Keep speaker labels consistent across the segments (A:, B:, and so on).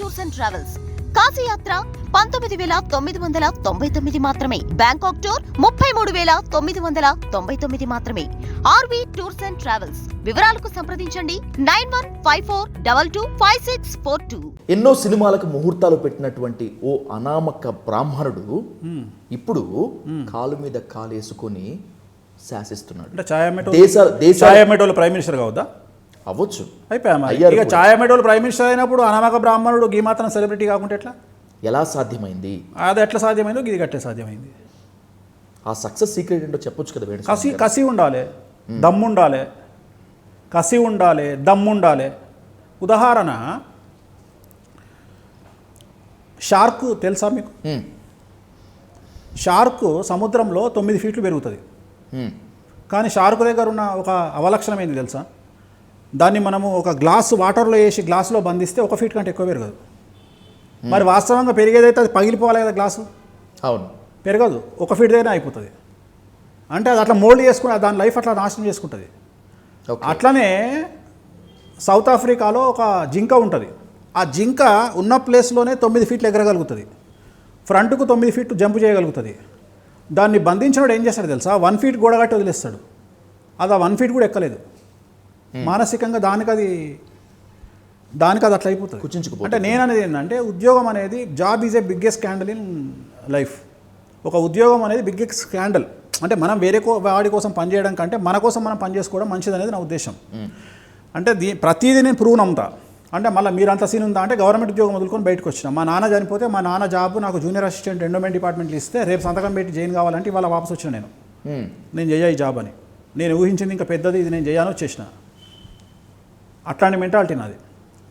A: Tours and travels. కాశీయాత్ర పంతొమ్మిది వేల తొమ్మిది వందల తొంభై తొమ్మిది మాత్రమే. బ్యాంకాక్ టూర్ ముప్పై మూడు వేల తొమ్మిది వందల తొంభై తొమ్మిది మాత్రమే. RV tours and travels. వివరాలకు సంప్రదించండి. Nine one five four double two five six four two.
B: ఎన్నో సినిమాలకు ముహూర్తాలు పెట్టినటువంటి ఓ అనామక బ్రాహ్మణుడు ఇప్పుడు కాలు మీద కాలేసుకొని శాసిస్తున్నాడు.
C: అంటే ఛాయా మెటో
B: దేశాల
C: మెటోలు ప్రైమ్ మినిస్టర్ కావద్దా?
B: అవ్వచ్చు.
C: అయిపోయా మరి.
B: అయ్యారు
C: ఇక
B: కూడా.
C: ఛాయా మెటోలు ప్రైమ్ మినిస్టర్ అయినప్పుడు అనామక బ్రాహ్మణుడు గీ మాత్రం సెలబ్రిటీ కాకుంటే ఎట్లా?
B: ఎలా సాధ్యమైంది?
C: అది ఎట్లా సాధ్యమైందో ఇది గట్టే సాధ్యమైంది.
B: ఆ సక్సెస్ సీక్రెట్ ఏంటో చెప్పొచ్చు కదా
C: కసి. కసి ఉండాలి దమ్ము ఉండాలి కసి ఉండాలి దమ్ము ఉండాలి. ఉదాహరణ షార్క్ తెలుసా మీకు? షార్క్ సముద్రంలో తొమ్మిది ఫీట్లు పెరుగుతుంది. కానీ షార్క్ దగ్గర ఉన్న ఒక అవలక్షణం ఏంది తెలుసా? దాన్ని మనము ఒక గ్లాస్ వాటర్లో వేసి గ్లాసులో బంధిస్తే ఒక ఫీట్ కంటే ఎక్కువ పెరగదు. మరి వాస్తవంగా పెరిగేదైతే అది పగిలిపోవాలి కదా గ్లాసు?
B: అవును.
C: పెరగదు. ఒక ఫీట్ దగ్గర అయిపోతుంది. అంటే అది అట్లా మోల్డ్ చేసుకుని దాని లైఫ్ అట్లా నాశనం చేసుకుంటుంది. అట్లనే సౌత్ ఆఫ్రికాలో ఒక జింక ఉంటుంది. ఆ జింక ఉన్న ప్లేస్లోనే తొమ్మిది ఫీట్లు ఎగరగలుగుతుంది. ఫ్రంట్కు తొమ్మిది ఫీట్లు జంప్ చేయగలుగుతుంది. దాన్ని బంధించినోడు ఏం చేస్తాడు తెలుసా? వన్ ఫీట్ గోడ కట్టి వదిలేస్తాడు. అది ఆ వన్ ఫీట్ కూడా ఎక్కలేదు. మానసికంగా దానికి అది దానికి అది అట్లా అయిపోతుంది
B: కుచించుకుపోతుంది.
C: అంటే నేను అనేది ఏంటంటే ఉద్యోగం అనేది job is a biggest scandal in life. ఒక ఉద్యోగం అనేది బిగ్గెస్ట్ స్కాండల్. అంటే మనం వేరే వాడి కోసం పనిచేయడం కంటే మన కోసం మనం పని చేసుకోవడం మంచిది అనేది నా ఉద్దేశం. అంటే దీ ప్రతిదీ నేను ప్రూవ్ నమ్ముతా. అంటే మళ్ళీ మీరు అంత సీన్ ఉందా అంటే గవర్నమెంట్ ఉద్యోగం వదులుకొని బయటకు వచ్చిన. మా నాన్న చనిపోతే మా నాన్న జాబ్ నాకు జూనియర్ అసిస్టెంట్ ఎండోమెంట్ డిపార్ట్మెంట్లు ఇస్తే రేపు సంతకం పెట్టి జాయిన్ కావాలంటే ఇవాళ వాపస్ వచ్చిన నేను.
B: హ్మ్,
C: నేను చెయ్య ఈ జాబ్ అని. నేను ఊహించింది ఇంకా పెద్దది ఇది నేను చేయాలని వచ్చేసిన. అట్లాంటి మెంటాలిటీ నాది.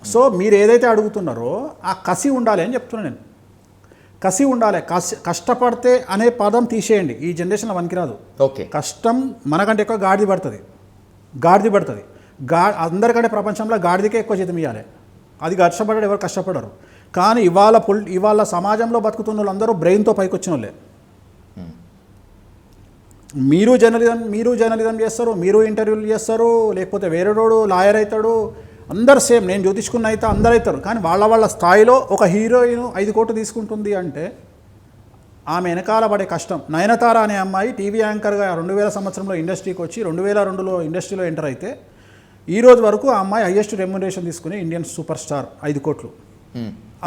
C: సో మీరు ఏదైతే అడుగుతున్నారో ఆ కసి ఉండాలి అని చెప్తున్నా నేను. కసి ఉండాలి. కసి కష్టపడితే అనే పదం తీసేయండి. ఈ జనరేషన్లో పనికిరాదు
B: ఓకే.
C: కష్టం మనకంటే ఎక్కువ గాడిది పడుతుంది. గాడిది పడుతుంది. గా అందరికంటే ప్రపంచంలో గాడిదికే ఎక్కువ జీతం ఇవ్వాలి అది కష్టపడ్డాడు ఎవరు కష్టపడరు. కానీ ఇవాళ పొలి ఇవాళ సమాజంలో బతుకుతున్న వాళ్ళందరూ బ్రెయిన్తో పైకి వచ్చిన వాళ్ళే. మీరు జర్నలిజం మీరు జర్నలిజం చేస్తారు మీరు ఇంటర్వ్యూలు చేస్తారు లేకపోతే వేరేటోడు లాయర్ అవుతాడు అందరు సేమ్. నేను జ్యోతిష్కున్న అయితే అందరు అవుతారు. కానీ వాళ్ళ వాళ్ళ స్థాయిలో ఒక హీరోయిన్ ఐదు కోట్లు తీసుకుంటుంది అంటే ఆమె వెనకాల పడే కష్టం. నయనతార అనే అమ్మాయి టీవీ యాంకర్గా రెండు వేల సంవత్సరంలో ఇండస్ట్రీకి వచ్చి రెండు వేల రెండులో ఇండస్ట్రీలో ఎంటర్ అయితే ఈ రోజు వరకు ఆ అమ్మాయి హయ్యెస్ట్ రెమ్యునరేషన్ తీసుకుని ఇండియన్ సూపర్ స్టార్ ఐదు కోట్లు.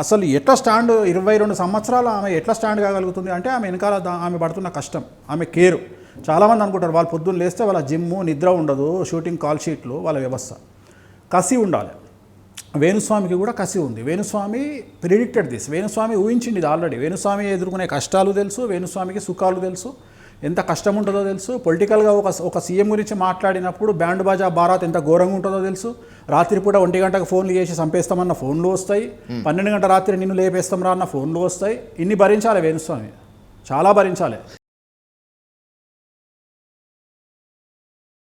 C: అసలు ఎట్లా స్టాండ్ ఇరవై రెండు సంవత్సరాలు ఆమె ఎట్లా స్టాండ్ కాగలుగుతుంది అంటే ఆమె వెనకాల ఆమె పడుతున్న కష్టం. ఆమె కేరు. చాలామంది అనుకుంటారు వాళ్ళు పొద్దున్న లేస్తే వాళ్ళ జిమ్ము నిద్ర ఉండదు షూటింగ్ కాల్ షీట్లు వాళ్ళ వ్యవస్థ. కసి ఉండాలి. వేణుస్వామికి కూడా కసి ఉంది. వేణుస్వామి ప్రిడిక్టెడ్ దిస్ వేణుస్వామి ఊహించింది ఇది ఆల్రెడీ వేణుస్వామి ఎదుర్కొనే కష్టాలు తెలుసు వేణుస్వామికి సుఖాలు తెలుసు ఎంత కష్టం ఉంటుందో తెలుసు. పొలిటికల్గా ఒక ఒక సీఎం గురించి మాట్లాడినప్పుడు బ్యాండ్ బాజా బారాత్ ఎంత ఘోరంగా ఉంటుందో తెలుసు. రాత్రిపూట ఒంటి గంటకు ఫోన్లు చేసి చంపేస్తామన్న ఫోన్లు వస్తాయి. పన్నెండు గంటల రాత్రి నిన్ను లేపేస్తాం రా అన్న ఫోన్లు వస్తాయి. ఇన్ని భరించాలి వేణుస్వామి. చాలా భరించాలి.